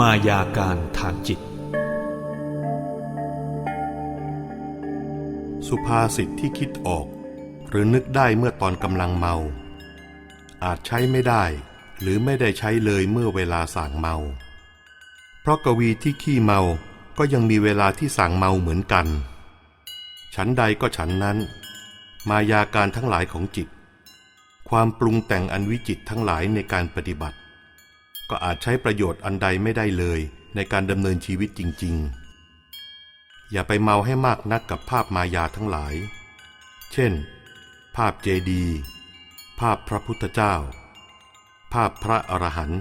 มายาการทางจิต สุภาษิตที่คิดออก หรือนึกได้เมื่อตอนกำลังเมา อาจใช้ไม่ได้ หรือไม่ได้ใช้เลยเมื่อเวลาสั่งเมา เพราะกวีที่ขี้เมาก็ยังมีเวลาที่สั่งเมาเหมือนกัน ฉันใดก็ฉันนั้น มายาการทั้งหลายของจิต ความปรุงแต่งอันวิจิตทั้งหลายในการปฏิบัติ ก็อาจใช้ประโยชน์อันใดไม่ได้เลยในการดำเนินชีวิตจริง ๆ อย่าไปเมาให้มากนักกับภาพมายาทั้งหลาย เช่น ภาพเจดี ภาพพระพุทธเจ้า ภาพพระอรหันต์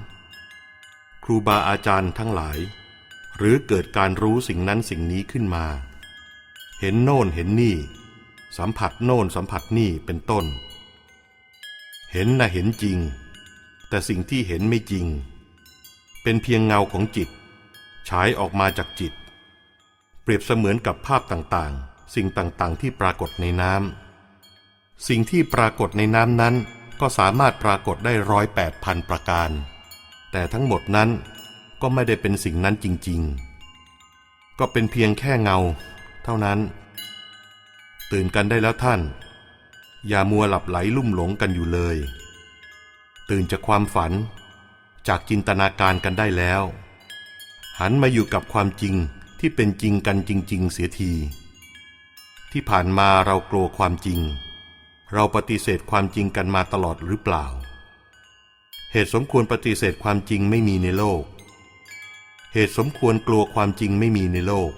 ครูบาอาจารย์ทั้งหลาย หรือเกิดการรู้สิ่งนั้นสิ่งนี้ขึ้นมา เห็นโน่นเห็นนี่ สัมผัสโน่นสัมผัสนี่เป็นต้น เห็นนะเห็นจริง แต่สิ่งที่เห็นไม่จริง เป็นเพียงเงาของจิต ฉายออกมาจากจิต เปรียบเสมือนกับภาพต่างๆ สิ่งต่างๆ ที่ปรากฏในน้ำสิ่งที่ปรากฏในน้ำนั้น ก็สามารถปรากฏได้ร้อยแปดพันประการ แต่ทั้งหมดนั้นก็ไม่ได้เป็นสิ่งนั้นจริงๆ ก็เป็นเพียงแค่เงา เท่านั้น ตื่นกันได้แล้วท่าน อย่ามัวหลับไหลลุ่มหลงกันอยู่เลย ตื่นจากความฝัน จากจินตนาการกันได้แล้ว หันมาอยู่กับความจริงที่เป็นจริงกันจริง ๆ เสียที ที่ผ่านมาเรากลัวความจริง เราปฏิเสธความจริงกันมาตลอดหรือเปล่า เหตุสมควรปฏิเสธความจริงไม่มีในโลก เหตุสมควรกลัวความจริงไม่มีในโลก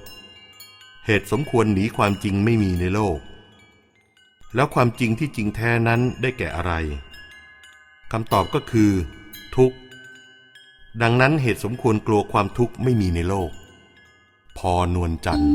เหตุสมควรหนีความจริงไม่มีในโลก แล้วความจริงที่จริงแท้นั้นได้แก่อะไรคำตอบก็คือ ทุกข์ ดังนั้นเหตุสมควรกลัวความทุกข์ไม่มีในโลก พอนวลจันทร์